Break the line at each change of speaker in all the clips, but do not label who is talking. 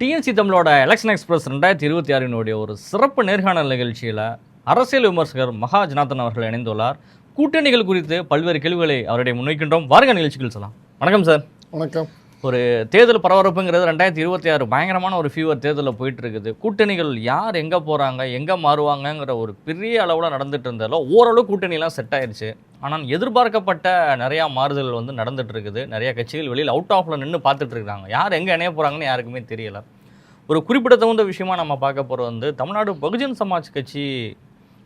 DNC தமிழோட election express ரெண்டாயிரத்தி இருபத்தி ஆறினுடைய ஒரு சிறப்பு நேர்காணல் நிகழ்ச்சியில் அரசியல் விமர்சகர் மகாஜனாதன் அவர்கள் இணைந்துள்ளார். கூட்டணிகள் குறித்து பல்வேறு கேள்விகளை அவருடைய முன்வைக்கின்றோம். வாருங்க நிகழ்ச்சிகள் சொல்லலாம். வணக்கம் சார்.
வணக்கம்.
ஒரு தேர்தல் பரபரப்புங்கிறது ரெண்டாயிரத்தி இருபத்தி ஆறு பயங்கரமான ஒரு ஃபீவர் தேர்தலில் போயிட்டு இருக்குது கூட்டணிகள் யார் எங்கே போகிறாங்க எங்கே மாறுவாங்கங்கிற ஒரு பெரிய அளவில் நடந்துட்டு இருந்தாலும் ஓரளவு கூட்டணிலாம் செட் ஆயிடுச்சு ஆனால் எதிர்பார்க்கப்பட்ட நிறையா மாறுதல்கள் வந்து நடந்துட்டு இருக்குது நிறைய கட்சிகள் வெளியில் அவுட் ஆஃப்ல நின்று பார்த்துட்டு இருக்காங்க யார் எங்கே இணைய போகிறாங்கன்னு யாருக்குமே தெரியலை. ஒரு குறிப்பிடத்தகுந்த விஷயமா நம்ம பார்க்க போகிறது வந்து தமிழ்நாடு பகுஜன் சமாஜ் கட்சி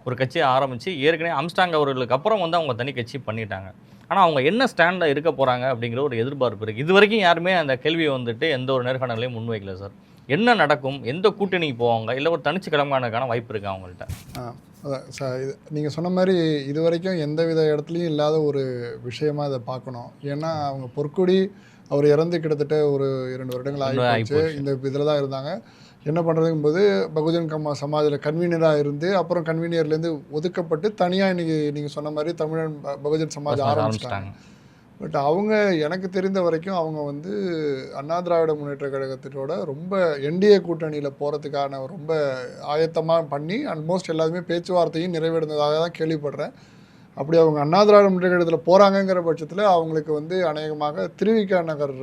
ஒரு கட்சியை ஆரம்பித்து ஏற்கனவே அம்ஸ்டாங் அவர்களுக்கு அப்புறம் வந்து அவங்க தனி கட்சி பண்ணிட்டாங்க. ஆனால் அவங்க என்ன ஸ்டாண்டில் இருக்க போகிறாங்க அப்படிங்கிற ஒரு எதிர்பார்ப்பு இருக்குது இது வரைக்கும் யாருமே அந்த கேள்வியை வந்துட்டு எந்த ஒரு நேர்காணலையும் முன்வைக்கல சார். என்ன நடக்கும்? எந்த கூட்டணிக்கு போவாங்க? இல்லை ஒரு தனிச்சு கிளம்பானதுக்கான வாய்ப்பு இருக்கா அவங்கள்ட்ட?
ஆ அதான் ச இது நீங்கள் சொன்ன மாதிரி இது வரைக்கும் எந்த வித இடத்துலையும் இல்லாத ஒரு விஷயமா இதை பார்க்கணும் ஏன்னா அவங்க பொற்குடி அவர் இறந்து கிட்டத்தட்ட ஒரு இரண்டு வருடங்கள்
ரெண்டு
ஆகி
ஆகி
போச்சு
போச்சு.
இந்த இதில் தான் இருந்தாங்க. என்ன பண்ணுறதுங்கும் போது பகுஜன் கம்மா சமாஜில் கன்வீனராக இருந்து அப்புறம் கன்வீனியர்லேருந்து ஒதுக்கப்பட்டு தனியாக இன்னைக்கு நீங்கள் சொன்ன மாதிரி தமிழன் பகுஜன் சமாஜ் ஆரம்பிச்சிட்டாங்க. பட் அவங்க எனக்கு தெரிந்த வரைக்கும் அவங்க வந்து அண்ணா திராவிட முன்னேற்ற கழகத்தினோட ரொம்ப என்டிஏ கூட்டணியில் போகிறதுக்கான ரொம்ப ஆயத்தமாக பண்ணி ஆல்மோஸ்ட் எல்லாருமே பேச்சுவார்த்தையும் நிறைவேறினதாக தான் கேள்விப்படுறேன். அப்படி அவங்க அண்ணா திராவிட முன்னேற்ற கழகத்தில் போகிறாங்கங்கிற பட்சத்தில் அவங்களுக்கு வந்து அநேகமாக திருவிக நகர்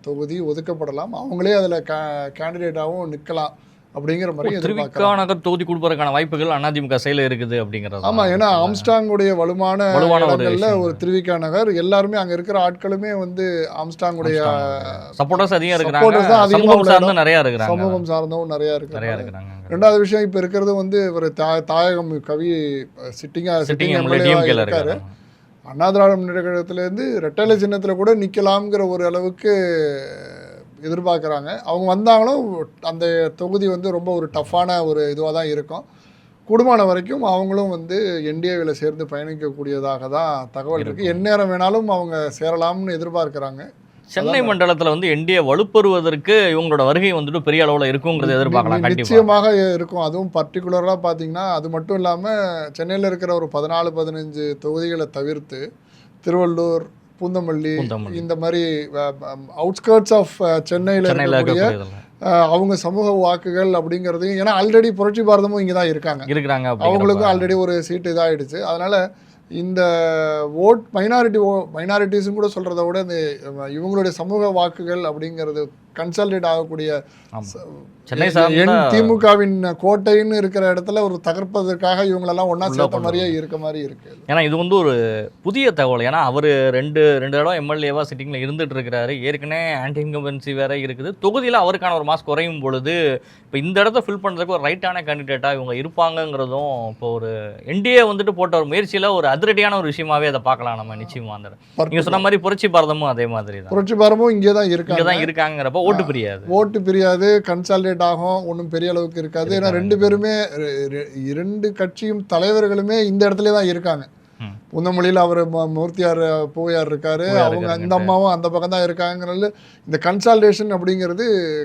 தொகுதி ஒதுக்கப்படலாம். அவங்களே அதில் கே கேண்டிடேட்டாகவும் நிற்கலாம் அப்படிங்கிற மாதிரி எதிர்பார்க்குறாங்க.
திருவிக்கா நகர் தொகுதி கொடுப்பதற்கான வாய்ப்புகள் அதிமுக செயல இருக்குது அப்படிங்கிறது?
ஆமா ஏன்னா ஆம்ஸ்டாங்குடைய வலுவான
வலுவான ஒரு
இடங்கள்ல
விஷயம்.
ஒரு திருவிக்கா நகர் எல்லாருமே அங்க இருக்கிற ஆட்களுமே வந்து ஆம்ஸ்டாங்குடைய
சப்போர்ட்டர்ஸ் அதிகம் இருக்கிறாங்க. சமூகம் சார்ந்து நிறைய இருக்கிறாங்க.
சமூகம் சார்ந்தவும் நிறைய
நிறைய
இருக்கு
இருக்கிறாங்க.
ரெண்டாவது விஷயம் இப்ப இருக்கிறது வந்து ஒரு தா- தாயகம் கவி சிட்டிங்கா
சிட்டிங்
இருக்காரு. அண்ணா திராவிட முன்னேற்ற கழகத்துல இருந்து ரெட்டலை சின்னத்துல கூட நிக்கலாம்ங்கிற ஒரு அளவுக்கு எதிர்பார்க்குறாங்க. அவங்க வந்தாங்களும் அந்த தொகுதி வந்து ரொம்ப ஒரு டஃப்பான ஒரு இதுவாக தான் இருக்கும். கூடுமான வரைக்கும் அவங்களும் வந்து என்டிஏவில் சேர்ந்து பயணிக்கக்கூடியதாக தான் தகவல் இருக்குது. எந்நேரம் வேணாலும் அவங்க சேரலாம்னு எதிர்பார்க்குறாங்க.
சென்னை மண்டலத்துல வந்து என்டிஏ வலுப்பெறுவதற்கு இவங்களோட வருகை வந்துட்டு பெரிய அளவுல இருக்குங்கிறத எதிர்பார்க்கலாம்.
நிச்சயமாக இருக்கும். அதுவும் பர்டிகுலராக பார்த்தீங்கன்னா அது மட்டும் இல்லாமல் சென்னையில் இருக்கிற ஒரு பதினாலு பதினஞ்சு தொகுதிகளை தவிர்த்து திருவள்ளூர் பூந்தமல்லி. இந்த மாதிரி அவுட்ஸ்கர்ட்ஸ் ஆஃப் சென்னையில் இருக்கக்கூடிய அவங்க சமூக வாக்குகள் அப்படிங்கிறதையும் ஏன்னா ஆல்ரெடி புரட்சி பாரதமும் இங்கே தான் இருக்காங்க
இருக்கிறாங்க
அவங்களுக்கும். ஆல்ரெடி ஒரு சீட்டு இதாகிடுச்சு அதனால இந்த ஓட் மைனாரிட்டி ஓ மைனாரிட்டிஸும் கூட சொல்கிறத விட இந்த இவங்களுடைய சமூக வாக்குகள் அப்படிங்கிறது கன்சல்டேட் ஆகக்கூடிய என் திமுகவின் கோட்டைன்னு இருக்கிற இடத்துல ஒரு தகர்ப்பதற்காக இவங்களெல்லாம்
உள்ள
சேர்த்த மாதிரியே இருக்க மாதிரி இருக்கு.
ஏன்னா இது வந்து ஒரு புதிய தகவல். ஏன்னா அவர் ரெண்டு ரெண்டு தடவை எம்எல்ஏவா சிட்டிங்ல இருந்துட்டு இருக்கிறாரு. ஏற்கனவே ஆன்டி இன்கம்பன்சி வேற இருக்குது. தொகுதியில் அவருக்கான ஒரு மாஸ் குறையும் பொழுது இப்போ இந்த இடத்த ஃபில் பண்ணுறதுக்கு ஒரு ரைட்டான கேண்டிடேட்டா இவங்க இருப்பாங்கங்கிறதும் இப்போ ஒரு என்டிஏ வந்துட்டு போட்ட ஒரு முயற்சியில ஒரு அதிரடியான ஒரு விஷயமாவே அதை பார்க்கலாம் நம்ம நிச்சயமா அந்த நீங்க சொன்ன மாதிரி புரட்சி பாரதமும் அதே மாதிரி தான்
புரட்சி பாரமும் இங்கே தான் இருக்காங்க.
தான் இருக்காங்கிறப்ப ஓட்டு பிரியாது.
ஓட்டு பிரியாது கன்சால்டேட் ஆகும் ஒன்றும் பெரிய அளவுக்கு இருக்காது. ஏன்னா. ரெண்டு பேருமே இரண்டு கட்சியும் தலைவர்களுமே இந்த இடத்துல தான் இருக்காங்க.
ம்.
புந்தமொழியில் அவர் மூர்த்தியார் பூவையார் இருக்காரு. அவங்க. இந்த அம்மாவும் அந்த பக்கம் தான் இருக்காங்கிறதுல இந்த கன்சால்டேஷன் அப்படிங்கிறது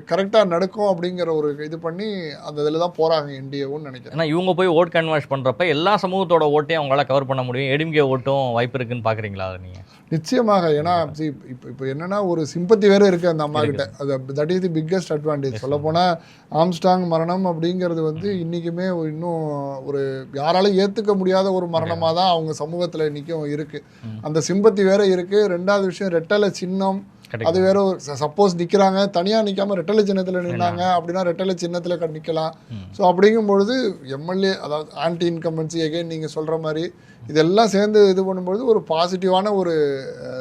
கரெக்டாக நடக்கும் அப்படிங்கிற ஒரு இது பண்ணி அந்த இதில் தான் போகிறாங்க என்டிஏவும் நினைக்கிறேன்.
ஏன்னா இவங்க போய் ஓட் கன்வர்ஸ் பண்றப்ப எல்லா சமூகத்தோட ஓட்டையும் அவங்களால கவர் பண்ண முடியும். ஏடிஎம்கே ஓட்டும் வாய்ப்பு இருக்குன்னு பாக்குறீங்களா அதை நீங்க?
நிச்சயமாக. ஏன்னா இப்போ இப்போ என்னன்னா ஒரு சிம்பத்தி வேற இருக்கு அந்த அம்மா கிட்ட. அது that is the biggest advantage சொல்ல போனா ஆம்ஸ்டாங் மரணம் அப்படிங்கிறது வந்து இன்னைக்குமே ஒரு இன்னும் ஒரு யாராலும் ஏத்துக்க முடியாத ஒரு மரணமா தான் அவங்க சமூகத்துல இன்னைக்கும் இருக்கு.
ம்.
அந்த சிம்பத்தி வேற இருக்கு. ரெண்டாவது விஷயம் ரெட்டலை சின்னம். அது வேற ஒரு சப்போஸ் நிக்கிறாங்க தனியா நிக்காம ரெட்டலை சின்னத்துல நின்னாங்க அப்படின்னா ரெட்டலை சின்னத்துல க- நிக்கலாம்.
ம்.
ஸோ அப்படிங்கும் பொழுது எம்எல்ஏ அதாவது ஆன்டி இன்கம்பன்சி அகைன் நீங்க சொல்ற மாதிரி இதெல்லாம் சேர்ந்து இது பண்ணும்பொழுது ஒரு பாசிட்டிவான ஒரு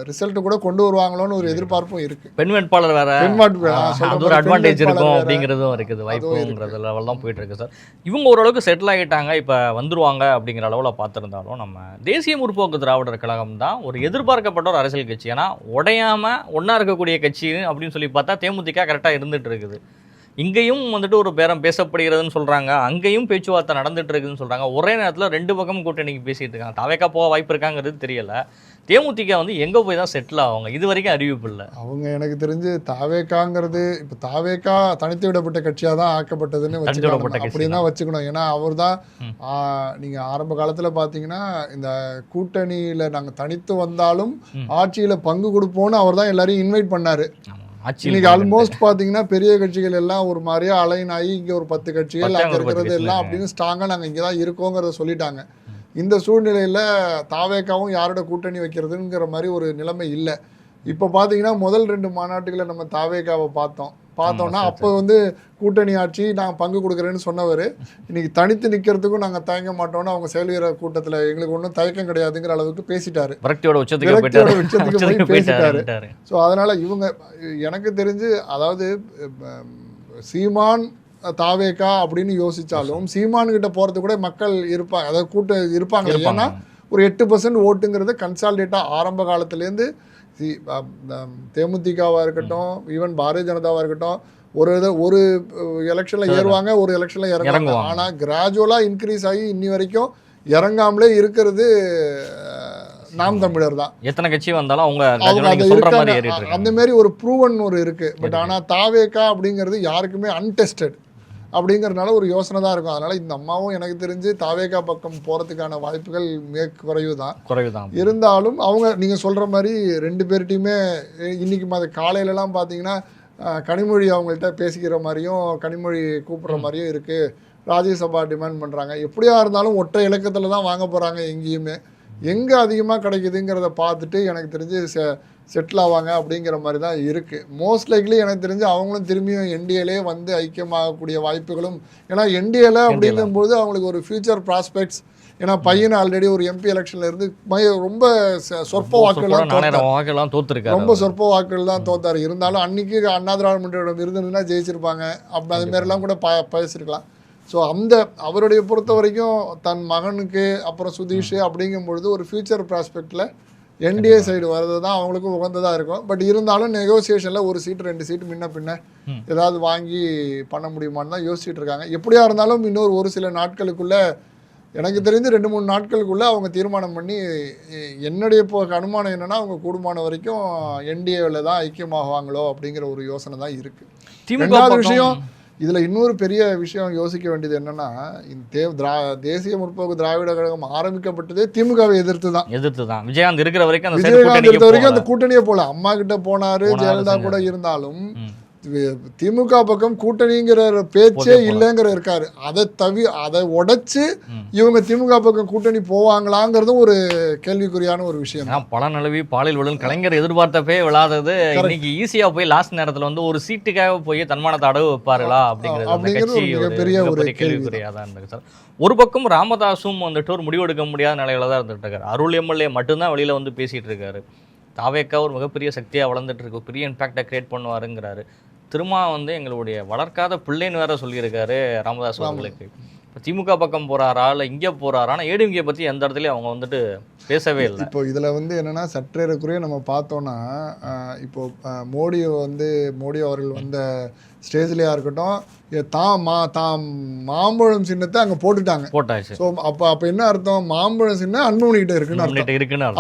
ரிசல்ட் கூட கொண்டு வருவாங்களோன்னு ஒரு எதிர்பார்ப்பும் இருக்கு.
பெண் வேட்பாளர் வேற
பெண் வேட்பு-
ஆ,
ஆ, சொல்ற
அது ஒரு
மாதிரி
அட்வான்டேஜ் இருக்கும்
வேட்பாளர்.
அப்படிங்கிறதும் இருக்குது. வாய்ப்புங்கிறது லெவல் தான் போயிட்டு இருக்கு சார் இவங்க ஓரளவுக்கு செட்டில் ஆகிட்டாங்க இப்போ வந்துருவாங்க அப்படிங்கிற அளவில் பார்த்துருந்தாலும் நம்ம தேசிய முற்போக்கு திராவிடர் கழகம் தான் ஒரு எதிர்பார்க்கப்பட்ட ஒரு அரசியல் கட்சி. ஏன்னா உடையாம ஒன்றா இருக்கக்கூடிய கட்சி அப்படின்னு சொல்லி பார்த்தா தேமுதிக கரெக்டாக இருந்துட்டு இருக்குது. இங்கேயும் வந்துட்டு ஒரு பேரம் பேசப்படுகிறதுன்னு சொல்றாங்க. அங்கேயும் பேச்சுவார்த்தை நடந்துட்டு இருக்குதுன்னு சொல்றாங்க. ஒரே நேரத்தில் ரெண்டு பக்கமும் கூட்டணிக்கு பேசிட்டு இருக்காங்க. தவைக்கா போக வாய்ப்பு இருக்காங்கிறது தெரியல. தேமுதிக வந்து எங்க போய் தான் செட்டில் ஆவாங்க? இது வரைக்கும் அறிவிப்பு இல்லை.
அவங்க எனக்கு தெரிஞ்சு தாவேக்காங்கிறது இப்போ தாவேக்கா தனித்து விடப்பட்ட கட்சியா தான் ஆக்கப்பட்டதுன்னு வச்சுக்கணும். அப்படின்னு தான். வச்சுக்கணும். ஏன்னா அவர் தான்
ம்.
நீங்க ஆரம்ப காலத்துல பாத்தீங்கன்னா இந்த கூட்டணியில நாங்க தனித்து வந்தாலும். ஆட்சியில பங்கு கொடுப்போம்னு அவர் தான் எல்லாரையும் இன்வைட் பண்ணாரு. இன்னைக்கு. ஆல்மோஸ்ட் பாத்தீங்கன்னா பெரிய கட்சிகள் எல்லாம் ஒரு மாதிரியா அலைன் ஆகி இங்க ஒரு பத்து கட்சிகள் அங்க இருக்கிறது எல்லாம் அப்படின்னு ஸ்ட்ராங்கா நாங்க இங்க தான் இருக்கோங்கிறத சொல்லிட்டாங்க. இந்த சூழ்நிலையில தாவேக்காவும் யாரோட கூட்டணி வைக்கிறதுங்கிற மாதிரி ஒரு நிலைமை இல்லை. இப்போ பாத்தீங்கன்னா முதல் ரெண்டு மாநாட்டுகளை நம்ம தாவேக்காவை பார்த்தோம். பார்த்தோம்னா
சரி,
அப்போ வந்து கூட்டணி ஆட்சி நான் பங்கு கொடுக்குறேன்னு சொன்னவர். இன்னைக்கு தனித்து நிக்கிறதுக்கும் நாங்க தயங்க மாட்டோம்னு அவங்க செயல் வீரர் கூட்டத்துல எங்களுக்கு ஒன்றும் தயக்கம் கிடையாதுங்கிற அளவுக்கு பேசிட்டாரு.
விரக்தியோட உச்சத்துக்கு
போய் பேசிட்டாரு. ஸோ அதனால் இவங்க எனக்கு தெரிஞ்சு அதாவது சீமான் தாவேக்கா அப்படின்னு யோசிச்சாலும் சீமான் கிட்ட போகிறது கூட மக்கள் இருப்பாங்க அதாவது கூட்ட இருப்பாங்க.
இருப்பாங்க.
ஏன்னா ஒரு எட்டு பர்சன்ட் ஓட்டுங்கிறது கன்சால்டேட்டாக ஆரம்ப காலத்துலேருந்து தேமுதிகவாக இருக்கட்டும் ஈவன் பாரதிய ஜனதாவாக இருக்கட்டும் ஒரு இதை ஒரு எலெக்ஷனில் ஏறுவாங்க ஒரு எலெக்ஷனில் இறங்குவாங்க. ஆனால் கிராஜுவலாக இன்க்ரீஸ் ஆகி இன்னி வரைக்கும் இறங்காமலே இருக்கிறது நாம் தமிழர் தான்.
எத்தனை கட்சி வந்தாலும் அவங்க
அந்த மாதிரி ஒரு ப்ரூவன் ஒரு இருக்கு. பட் ஆனா தாவேக்கா அப்படிங்கிறது யாருக்குமே அன்டெஸ்டட் அப்படிங்கறதுனால ஒரு யோசனை தான் இருக்கும். அதனால இந்த அம்மாவும் எனக்கு தெரிஞ்சு தாவேக்கா பக்கம் போறதுக்கான வாய்ப்புகள் மிக குறைவு தான்
குறைவுதான்.
இருந்தாலும் அவங்க நீங்க சொல்ற மாதிரி ரெண்டு பேர்கிட்டையுமே இன்னைக்கு மத காலையிலலாம் பார்த்தீங்கன்னா கனிமொழி அவங்கள்ட்ட பேசிக்கிற மாதிரியும் கனிமொழி கூப்பிடுற மாதிரியும் இருக்கு. ராஜ்யசபா டிமாண்ட் பண்றாங்க. எப்படியா இருந்தாலும் ஒற்றை இலக்கத்துல தான் வாங்க போறாங்க எங்கேயுமே. எங்க அதிகமா கிடைக்குதுங்கிறத பார்த்துட்டு எனக்கு தெரிஞ்சு செ செட்டில் ஆவாங்க அப்படிங்கிற மாதிரி தான் இருக்குது மோஸ்ட் லைக்லி எனக்கு தெரிஞ்சு அவங்களும் திரும்பியும் என்டிஏலே வந்து ஐக்கியமாகக்கூடிய வாய்ப்புகளும் ஏன்னா என்டிஏல அப்படிங்கும்போது அவங்களுக்கு ஒரு ஃபியூச்சர் ப்ராஸ்பெக்ட்ஸ் ஏன்னா பையன் ஆல்ரெடி ஒரு எம்பி எலெக்ஷன்ல இருந்து ரொம்ப சொற்ப வாக்குகள் தான்
நாலாயிரம் வாக்கெல்லாம் தோத்துருக்காரு
ரொம்ப சொற்ப வாக்குகள் தான் தோத்தாரு. இருந்தாலும் அன்னைக்கு அண்ணா திராவிட முன்னேற்றம் இருந்திருந்தா ஜெயிச்சிருப்பாங்க. அப்படி அது மாதிரிலாம் கூட ப பேசியிருக்கலாம் ஸோ அந்த அவருடைய பொறுத்த வரைக்கும் தன் மகனுக்கு அப்புறம் சுதீஷ் அப்படிங்கும் பொழுது ஒரு ஃபியூச்சர் ப்ராஸ்பெக்டில் என்டிஏ சைடு வர்றது தான் அவங்களுக்கும் உகந்ததாக இருக்கும். பட் இருந்தாலும் நெகோசியேஷனில் ஒரு சீட் ரெண்டு சீட் முன்ன பின்ன. ஏதாவது வாங்கி பண்ண முடியுமான்னு தான் யோசிச்சுட்டு இருக்காங்க. எப்படியா இருந்தாலும் இன்னொரு ஒரு சில நாட்களுக்குள்ள எனக்கு தெரிஞ்சு ரெண்டு மூணு நாட்களுக்குள்ள அவங்க தீர்மானம் பண்ணி என்னுடைய இப்போ அனுமானம் என்னன்னா அவங்க கூடுமான வரைக்கும் என்டிஏவில் தான் ஐக்கியமாகுவாங்களோ அப்படிங்கிற ஒரு யோசனை தான் இருக்கு.
திமுக
ரெண்டாவது விஷயம் இதுல இன்னொரு பெரிய விஷயம் யோசிக்க வேண்டியது என்னன்னா இந்த தே- திரா தேசிய முற்போக்கு திராவிட கழகம் ஆரம்பிக்கப்பட்டதே திமுகவை எதிர்த்து தான்.
எதிர்த்து தான். விஜயகாந்த் இருக்கிற வரைக்கும்
விஜயகாந்த் இருந்த வரைக்கும் அந்த கூட்டணியே போல அம்மா கிட்ட போனாரு ஜெயலலிதா. கூட இருந்தாலும் திமுக பக்கம் கூட்டணிங்கிற பேச்சே. இல்லைங்கிற இருக்காரு. அதை தவி அதை உடைச்சு. இவங்க திமுக பக்கம் கூட்டணி போவாங்களாங்கிறதும் ஒரு கேள்விக்குறியான ஒரு விஷயம்.
பல நிலவி பாலில் விழும் கலைஞர் எதிர்பார்த்தப்பே விழாதது. இன்னைக்கு ஈஸியா போய் லாஸ்ட் நேரத்துல வந்து ஒரு சீட்டுக்காக போய் தன்மானத்தை அடவு வைப்பார்களா அப்படிங்கிறது
அப்படிங்கிறது ஒரு மிகப்பெரிய ஒரு
கேள்விக்குறியா தான் இருக்கு சார். ஒரு பக்கம் ராமதாஸும் வந்துட்டு ஒரு முடிவெடுக்க முடியாத நிலையில தான் இருந்துட்டு இருக்காரு. அருள் எம்எல்ஏ மட்டும்தான் வெளியில வந்து பேசிட்டு இருக்காரு. தாவேக்கா ஒரு மிகப்பெரிய சக்தியாக வளர்ந்துட்டு இருக்கு பெரிய இம்பேக்டை கிரியேட் பண்ணுவாருங்கிறாரு. திருமா வந்து எங்களுடைய வளர்க்காத பிள்ளைன்னு வேற சொல்லியிருக்காரு ராமதாஸ் அவர்களுக்கு. திமுக பக்கம் போறாரா இல்லை இங்கே போறாரா ஆனால் ஏடிஎம்கே பற்றி எந்த இடத்துலையும் அவங்க வந்துட்டு பேசவே இல்லை.
இப்போ இதுல வந்து என்னன்னா சற்றேறக்குறைய நம்ம பார்த்தோம்னா ஆஹ், இப்போ ஆஹ், மோடி வந்து மோடி அவர்கள் வந்த ஸ்டேஜ்லயா இருக்கட்டும் தாம் மா தாம் மாம்பழம் சின்னத்தை அங்க போட்டுட்டாங்க.
போட்டாச்சு.
ஸோ அப்போ அப்போ என்ன அர்த்தம்? மாம்பழம் சின்னம் அன்புமணி கிட்ட இருக்குன்னு
இருக்குன்னு.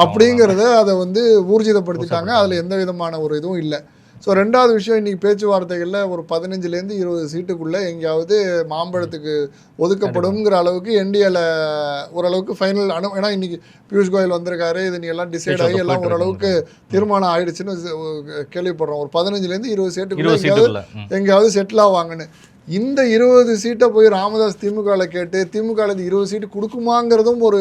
அப்படிங்கிறத அதை வந்து ஊர்ஜிதப்படுத்திட்டாங்க. அதில் எந்த விதமான ஒரு இதுவும் இல்லை. ஸோ ரெண்டாவது விஷயம் இன்னைக்கு பேச்சுவார்த்தைகளில் ஒரு பதினஞ்சுலேருந்து இருபது சீட்டுக்குள்ளே எங்கேயாவது மாம்பழத்துக்கு ஒதுக்கப்படுங்கிற அளவுக்கு என்டிஏல ஓரளவுக்கு ஃபைனல் அனு ஏன்னா இன்னைக்கு பியூஷ் கோயல் வந்திருக்காரு இது நீ எல்லாம் டிசைட் ஆகி எல்லாம் ஓரளவுக்கு தீர்மானம் ஆயிடுச்சுன்னு கேள்விப்படுறோம். ஒரு பதினஞ்சுலேருந்து இருபது சீட்டுக்குள்ள எங்கேயாவது. எங்கேயாவது செட்டில் ஆவாங்கன்னு. இந்த இருபது சீட்டை போய் ராமதாஸ் திமுகவில் கேட்டு திமுக ல இருந்து இருபது சீட்டு கொடுக்குமாங்கிறதும் ஒரு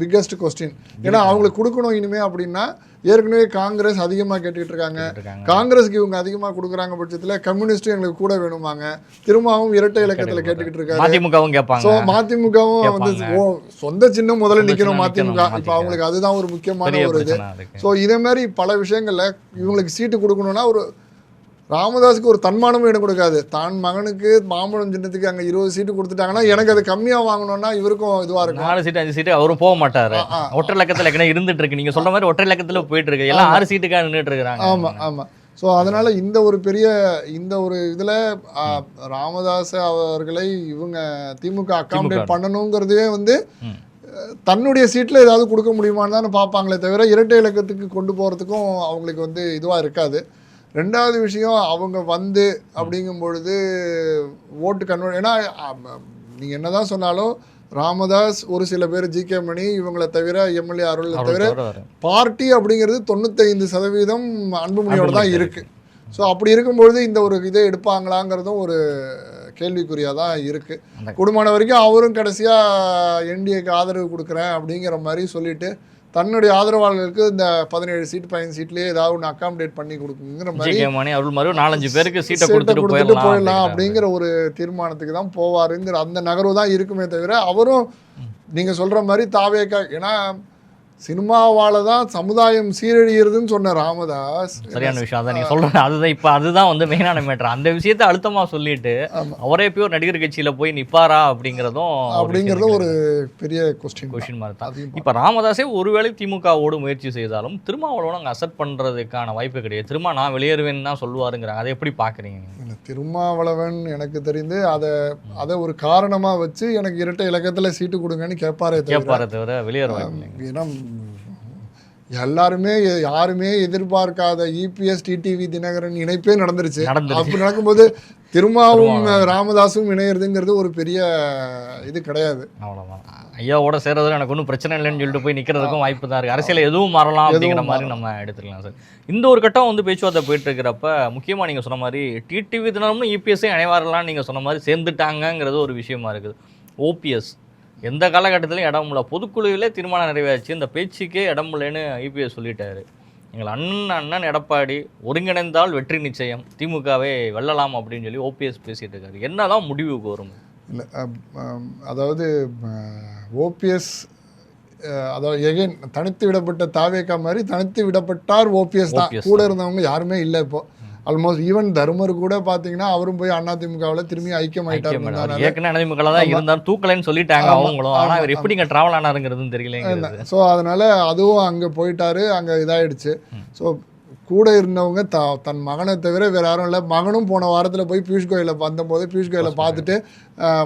பிக்கஸ்ட் கொஸ்டின் ஏன்னா அவங்களுக்கு கொடுக்கணும் இனிமே அப்படின்னா ஏற்கனவே காங்கிரஸ் அதிகமாக கேட்டுக்கிட்டு இருக்காங்க.
இருக்காங்க.
காங்கிரஸுக்கு இவங்க அதிகமாக கொடுக்குறாங்க பட்சத்தில் கம்யூனிஸ்டும் எங்களுக்கு கூட வேணுமாங்க. திரும்பவும் இரட்டை இலக்கத்தில் கேட்டுக்கிட்டு இருக்காரு.
மதிமுகவும்
ஸோ
கேட்பாங்க
மதிமுகவும் வந்து சொந்த சின்னம் முதல்ல நிற்கணும் மதிமுக. இப்போ அவங்களுக்கு அதுதான் ஒரு முக்கியமான ஒரு இது. ஸோ இதே மாதிரி பல விஷயங்கள்ல இவங்களுக்கு சீட்டு கொடுக்கணும்னா ஒரு ராமதாஸுக்கு ஒரு தன்மானமும் இடம் கொடுக்காது. தான் மகனுக்கு மாம்பழம் சின்னத்துக்கு அங்க இருபது சீட்டு கொடுத்துட்டாங்கன்னா எனக்கு அது கம்மியா வாங்கணும்னா இவருக்கும் இதுவா இருக்கும்.
நாலு சீட்டு அஞ்சு சீட்டு அவரும் போக மாட்டாரு. ஒற்றை லக்கத்துல ஏற்கனவே இருந்துட்டு இருக்கு நீங்க சொல்ற மாதிரி ஒற்றை லக்கத்துல போயிட்டு இருக்கு. எல்லாம் ஆறு சீட்டுக்காக நின்றுட்டு இருக்காங்க
ஆமா ஆமா. ஸோ அதனால இந்த ஒரு பெரிய இந்த ஒரு இதுல ராமதாஸ் அவர்களை இவங்க திமுக அகாமடேட் பண்ணணுங்கிறதே வந்து. தன்னுடைய சீட்டில் ஏதாவது கொடுக்க முடியுமான்னு தான் பார்ப்பாங்களே தவிர இரட்டை இலக்கத்துக்கு கொண்டு போகிறதுக்கும் அவங்களுக்கு வந்து இதுவாக இருக்காது. ரெண்டாவது விஷயம் அவங்க வந்து அப்படிங்கும் பொழுது ஓட்டு கன்வெர்ட் ஏன்னா நீங்கள் என்ன தான் சொன்னாலும் ராமதாஸ் ஒரு சில பேர் ஜி கே மணி இவங்களை தவிர எம்எல்ஏ அருளை தவிர. பார்ட்டி அப்படிங்கிறது தொண்ணூத்தைந்து சதவீதம் அன்புமணியோட தான்
அன்புமணி
இருக்கு ஸோ அப்படி இருக்கும்பொழுது இந்த ஒரு இதை எடுப்பாங்களாங்கிறதும் ஒரு கேள்விக்குறியாக தான் இருக்குது குடும்பமான வரைக்கும் அவரும் கடைசியாக என்டிஏக்கு ஆதரவு கொடுக்குறேன் அப்படிங்கிற மாதிரி சொல்லிட்டு தன்னுடைய ஆதரவாளர்களுக்கு இந்த பதினேழு சீட் பதினஞ்சு சீட்லேயே ஏதாவது ஒன்று அக்காமடேட் பண்ணி கொடுக்குங்கிற மாதிரி
விஜய் மணி அருள் மாதிரி ஒரு நாலஞ்சு பேருக்கு சீட்டை கொடுத்துட்டு போயிடலாம்.
அப்படிங்கிற ஒரு தீர்மானத்துக்கு தான் போவாருங்கிற அந்த நகர்வு தான் இருக்குமே தவிர அவரும் நீங்க சொல்ற மாதிரி தாவேக்கா ஏன்னா சினிமாவால தான் சமுதாயம் சீரழிகிறதுன்னு சொன்ன ராமதாஸ்.
சரியான விஷயம். அதான் நீங்க சொல்றது அதுதான் இப்ப அதுதான் வந்து மெயினான மேட்டர் அந்த விஷயத்த அழுத்தமா சொல்லிட்டு. அவரே போய் ஒரு நடிகர் கட்சியில போய் நிப்பாரா அப்படிங்கறதும்
அப்படிங்கிறது ஒரு பெரிய கொஸ்டின்
கொஷின் மாதிரி தான். இப்ப ராமதாஸே ஒருவேளை திமுகவோடு முயற்சி செய்தாலும் திருமாவளவன் அங்க அசெப்ட் பண்றதுக்கான வாய்ப்பு கிடையாது. திரும்ப நான் வெளியேறுவேன்னு தான் சொல்லுவாருங்கிறாங்க. அதை எப்படி பாக்குறீங்க?
இல்ல, திருமாவளவன் எனக்கு தெரிந்து அதை அதை ஒரு காரணமா வச்சு எனக்கு இரட்டை இலக்கத்துல சீட்டு கொடுங்கன்னு கேட்பாரே
கேட்பாரே தவிர வெளியேற வாய்ப்பு இல்லைங்க.
ஏன்னா எல்லாருமே யாருமே எதிர்பார்க்காத E இபிஎஸ் டிடிவி தினகரன் இணைப்பே நடந்துருச்சு. அப்படி நடக்கும்போது திருமாவும் ராமதாஸும் இணையறதுங்கிறது ஒரு பெரிய இது கிடையாது.
அவ்வளவுதான். ஐயாவோட சேர்றதுல எனக்கு ஒன்றும் பிரச்சனை இல்லைன்னு சொல்லிட்டு போய் நிக்கிறதுக்கும் வாய்ப்பு தான் இருக்கு. அரசியல் எதுவும் மாறலாம் அப்படிங்கிற மாதிரி நம்ம எடுத்துக்கலாம் சார். இந்த ஒரு கட்டம் வந்து பேச்சுவார்த்தை போயிட்டு இருக்கிறப்ப முக்கியமா நீங்க சொன்ன மாதிரி டிடிவி தினமும் இபிஎஸ்ஸே இணைவாரலாம் நீங்க சொன்ன மாதிரி சேர்ந்துட்டாங்கங்கிறது ஒரு விஷயமா இருக்குது. ஓபிஎஸ் எந்த காலகட்டத்திலையும் இடம் இல்லை பொதுக்குழுவிலே தீர்மானம் நிறைவேறிச்சு. இந்த பேச்சுக்கே இடம் இல்லைன்னு இபிஎஸ் சொல்லிட்டாரு. எங்கள் அண்ணன் அண்ணன் எடப்பாடி ஒருங்கிணைந்தால் வெற்றி நிச்சயம். திமுகவை வெல்லலாம் அப்படின்னு சொல்லி ஓபிஎஸ் பேசிட்டு இருக்காரு. என்னதான் முடிவுக்கு வரும்?
இல்லை அதாவது ஓபிஎஸ் அதாவது எகைன் தனித்து விடப்பட்ட தாவேக்கா மாதிரி தனித்து விடப்பட்டார் ஓபிஎஸ் தான். கூட இருந்தவங்க யாருமே இல்லை இப்போ. ஆல்மோஸ்ட் ஈவன் தர்மர் கூட பார்த்தீங்கன்னா அவரும் போய் அதிமுகவில் திரும்பி ஐக்கியம்
அவர் ஏற்கனவே அதிமுக தான் இருந்தாலும் தூக்கலைன்னு சொல்லிட்டாங்க அவங்களும். ஆனா
ஆமா,
இவர் எப்படிங்க டிராவல் ஆனாருங்கிறதும் தெரியலங்கிறது
ஸோ அதனால அதுவும் அங்கே போயிட்டாரு. அங்கே இதாயிடுச்சு. ஸோ கூட இருந்தவங்க த தன் மகனை தவிர வேற யாரும் இல்லை. மகனும் போன வாரத்தில் போய் பியூஷ் கோயிலை வந்தபோது பியூஷ் கோயிலை பார்த்துட்டு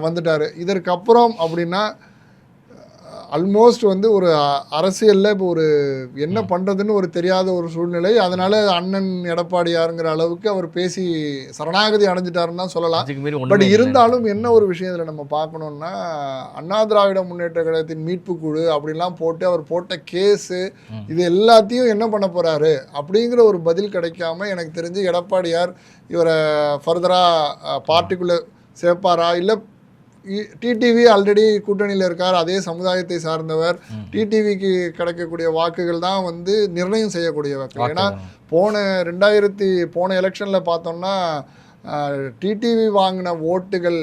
வந்துட்டாரு. இதற்கப்புறம் அப்படின்னா ஆல்மோஸ்ட் வந்து ஒரு அரசியல்ல இப்போ ஒரு என்ன பண்றதுன்னு ஒரு தெரியாத ஒரு சூழ்நிலை. அதனால அண்ணன் எடப்பாடியாருங்கிற அளவுக்கு அவர் பேசி சரணாகதி அடைஞ்சிட்டாருன்னு தான் சொல்லலாம். பட். இருந்தாலும் என்ன ஒரு விஷயம் இதில் நம்ம பார்க்கணும்னா அண்ணா திராவிட முன்னேற்ற கழகத்தின் மீட்பு குழு அப்படிலாம் போட்டு அவர் போட்ட கேஸு. இது எல்லாத்தையும் என்ன பண்ண போறாரு? அப்படிங்கிற ஒரு பதில் கிடைக்காம எனக்கு தெரிஞ்சு எடப்பாடியார் இவரை ஃபர்தராக பார்ட்டிக்குள்ளே சேர்ப்பாரா? இல்லை டிடிவி ஆல்ரெடி கூட்டணியில் இருக்கார். அதே சமுதாயத்தை சார்ந்தவர். டிடிவிக்கு கிடைக்கக்கூடிய வாக்குகள் தான் வந்து நிர்ணயம் செய்யக்கூடிய வாக்குகள். ஏன்னா. போன ரெண்டாயிரத்தி போன எலெக்ஷனில் பார்த்தோம்னா டிடிவி வாங்கின ஓட்டுகள்